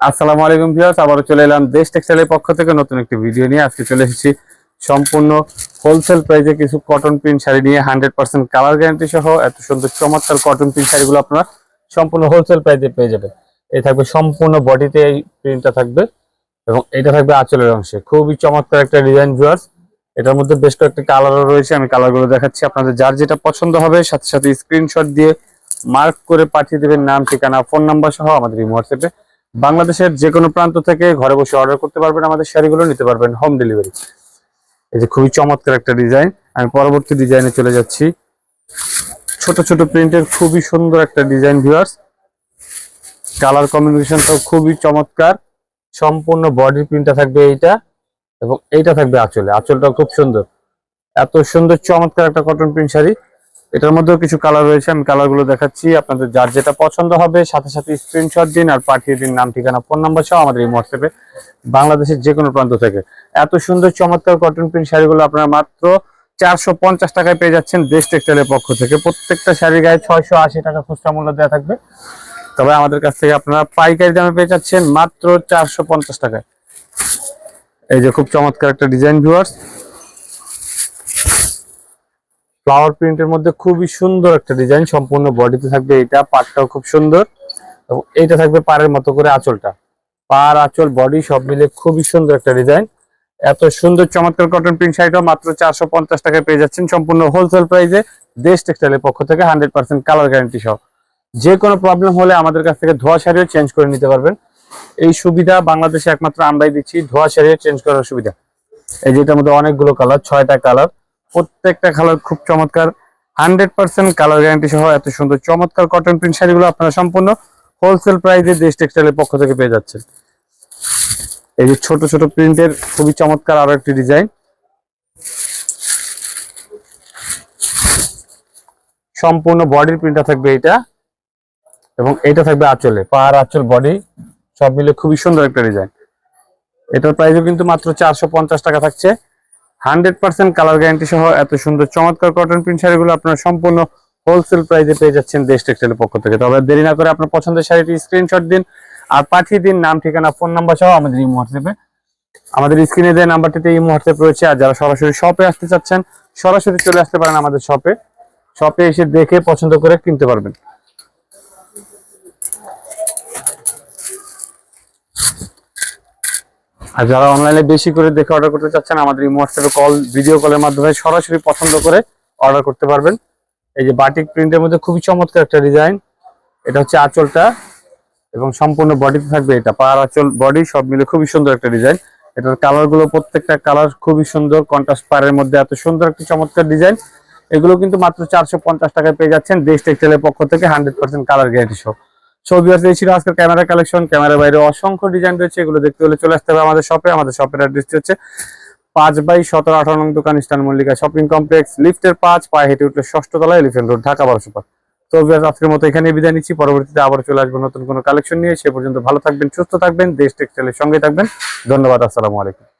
আসসালামু আলাইকুম ভিউয়ার্স, আবারও চলে এলাম দেশ টেক্সটাইলের পক্ষ থেকে নতুন একটি ভিডিও নিয়ে। আজকে চলে এসেছি সম্পূর্ণ হোলসেল প্রাইসে কিছু কটন প্রিন্ট শাড়ি নিয়ে হান্ড্রেড পার্সেন্ট কালার গ্যারান্টি সহ। এত সুন্দর চমৎকার কটন প্রিন্ট শাড়িগুলো আপনারা সম্পূর্ণ হোলসেল প্রাইসে পেয়ে যাবেন। এই থাকবে সম্পূর্ণ বডিতে এই প্রিন্টটা থাকবে এবং এটা থাকবে আঁচলের অংশে। খুবই চমৎকার একটা ডিজাইন ভিউয়ার্স। এটার মধ্যে বেশ কয়েকটি কালারও রয়েছে, আমি কালারগুলো দেখাচ্ছি। আপনাদের যার যেটা পছন্দ হবে, সাথে সাথে স্ক্রিনশট দিয়ে মার্ক করে পাঠিয়ে দেবেন। নাম, ঠিকানা ফোন নাম্বার সহ আমাদের এই হোয়াটসঅ্যাপে বাংলাদেশের যে কোনো প্রান্ত থেকে ঘরে বসে অর্ডার করতে পারবেন, আমাদের শাড়িগুলো নিতে পারবেন হোম ডেলিভারি এই যে খুবই চমৎকার একটা ডিজাইন আমি পরবর্তী ডিজাইনে চলে যাচ্ছি। ছোট ছোট প্রিন্টের খুবই সুন্দর একটা ডিজাইন ভিউয়ার্স কালার কম্বিনেশনটাও খুবই চমৎকার। সম্পূর্ণ বডি প্রিন্টটা থাকবে এইটা এবং এইটা থাকবে আঁচলে। আঁচলটাও খুব সুন্দর। এত সুন্দর, চমৎকার একটা কটন প্রিন্ট শাড়ি। এটার মধ্যেও কিছু কালার রয়েছে, আমি কালারগুলো দেখাচ্ছি। আপনাদের যার যেটা পছন্দ হবে, সাথে সাথে স্ক্রিনশট দিন আর পাঠিয়ে দিন নাম, ঠিকানা ফোন নাম্বার সহ আমাদের এই হোয়াটসঅ্যাপে বাংলাদেশের যে কোনো প্রান্ত থেকে। এত সুন্দর, চমৎকার কটন প্রিন্ট শাড়িগুলো আপনারা মাত্র চারশো পঞ্চাশ টাকায় পেয়ে যাচ্ছেন দেশ টেক্সটাইলের পক্ষ থেকে। প্রত্যেকটা শাড়ির গায়ে ছয়শো আশি টাকা খুচরা মূল্য দেওয়া থাকবে। তবে আমাদের কাছ থেকে আপনারা পাইকারি দামে পেয়ে যাচ্ছেন মাত্র চারশো পঞ্চাশ টাকায়। এই যে খুব চমৎকার একটা ডিজাইন ভিউয়ার্স ফ্লাওয়ার প্রিন্টের মধ্যে খুবই সুন্দর একটা ডিজাইন সম্পূর্ণ বডিতে থাকবে এটা পাটটাও খুব সুন্দর। এবং এইটা থাকবে পাড়ের মতো করে আঁচলটা। পার আঁচল বডি সব মিলে খুবই সুন্দর একটা ডিজাইন এত সুন্দর চমৎকার কটন প্রিন্ট শাড়িটা মাত্র চারশো পঞ্চাশ টাকায় পেয়ে যাচ্ছেন। সম্পূর্ণ হোলসেল প্রাইসে দেশ টেক্সটাইলের পক্ষ থেকে হান্ড্রেড পার্সেন্ট কালার গ্যারান্টি সহ। যে কোনো প্রবলেম হলে আমাদের কাছ থেকে ধোয়া শাড়িও চেঞ্জ করে নিতে পারবেন। এই সুবিধা বাংলাদেশে একমাত্র আমরাই দিচ্ছি, ধোয়া শাড়িও চেঞ্জ করার সুবিধা। এই যেটার মধ্যে অনেকগুলো কালার ছয়টা কালার প্রত্যেকটা কালার খুব চমৎকার। হান্ড্রেড পার্সেন্ট কালার গ্যারান্টি সহ এত সুন্দর চমৎকার কটন প্রিন্ট শাড়িগুলো আপনারা সম্পূর্ণ হোলসেল প্রাইসে দেশ টেক্সটাইলের পক্ষ থেকে পেয়ে যাচ্ছেন। এই যে ছোট ছোট প্রিন্টের খুবই চমৎকার আরও একটি ডিজাইন সম্পূর্ণ বডির প্রিন্টটা থাকবে এটা এবং এটা থাকবে আঁচলে। পাহাড় আঁচল বডি সব মিলে খুবই সুন্দর একটা ডিজাইন এটার প্রাইসও কিন্তু মাত্র চারশো পঞ্চাশ টাকা থাকছে। হান্ড্রেড পার্সেন্ট কালার গ্যারান্টি সহ এত সুন্দর চমৎকার কটন প্রিন্ট শাড়িগুলো আপনারা সম্পূর্ণ হোলসেল প্রাইসে পেয়ে যাচ্ছেন দেশ টেক্সটাইলের পক্ষ থেকে। তবে দেরি না করে আপনার পছন্দের শাড়িটি স্ক্রিনশট দিন আর পাঠিয়ে দিন নাম, ঠিকানা ফোন নাম্বার সহ আমাদের এই হোয়াটসঅ্যাপে। আমাদের স্ক্রিনে দেওয়া নাম্বারটিতে এই হোয়াটসঅ্যাপ রয়েছে আর যারা সরাসরি শপে আসতে চাচ্ছেন, সরাসরি চলে আসতে পারেন আমাদের শপে শপে এসে দেখে পছন্দ করে কিনতে পারবেন। আর যারা অনলাইনে বেশি করে দেখে অর্ডার করতে চাচ্ছেন, আমাদের এই হোয়াটসঅ্যাপে কল ভিডিও কলের মাধ্যমে সরাসরি পছন্দ করে অর্ডার করতে পারবেন। এই যে বাটিক প্রিন্টের মধ্যে খুবই চমৎকার একটা ডিজাইন এটা হচ্ছে আঁচলটা এবং সম্পূর্ণ বডিতে থাকবে এটা। পার আঁচল বডি সব মিলে খুবই সুন্দর একটা ডিজাইন এটার কালারগুলো প্রত্যেকটা কালার খুবই সুন্দর কন্ট্রাস্ট পাড়ের মধ্যে এত সুন্দর একটা চমৎকার ডিজাইন এগুলো কিন্তু মাত্র চারশো পঞ্চাশ টাকায় পেয়ে যাচ্ছেন দেশ টেক্সটাইলের পক্ষ থেকে হান্ড্রেড পার্সেন্ট কালার গ্যারান্টি সহ। ছবি আছে এই ছিল আজকের ক্যামেরা কালেকশন ক্যামেরার বাইরে অসংখ্য ডিজাইন রয়েছে, এগুলো দেখতে হলে চলে আসতে হবে আমাদের শপে আমাদের শপের অ্যাড্রেসটি হচ্ছে পাঁচ বাই সতেরো আঠারো নং দোকান, ইস্টার্ন মল্লিকা শপিং কমপ্লেক্স লিফটের পাঁচ, পায়ে হেঁটে উঠলে ষষ্ঠ তলায় এলিফেন্ট রোড ঢাকা বারোশো পাঁচ তো আজকের মতো এখানে বিদায় নিচ্ছি। পরবর্তীতে আবার চলে আসব নতুন কোনো কালেকশন নিয়ে। সে পর্যন্ত ভালো থাকবেন, সুস্থ থাকবেন, দেশ টেক্সটাইলের সঙ্গে থাকবেন। ধন্যবাদ, আসসালামু আলাইকুম।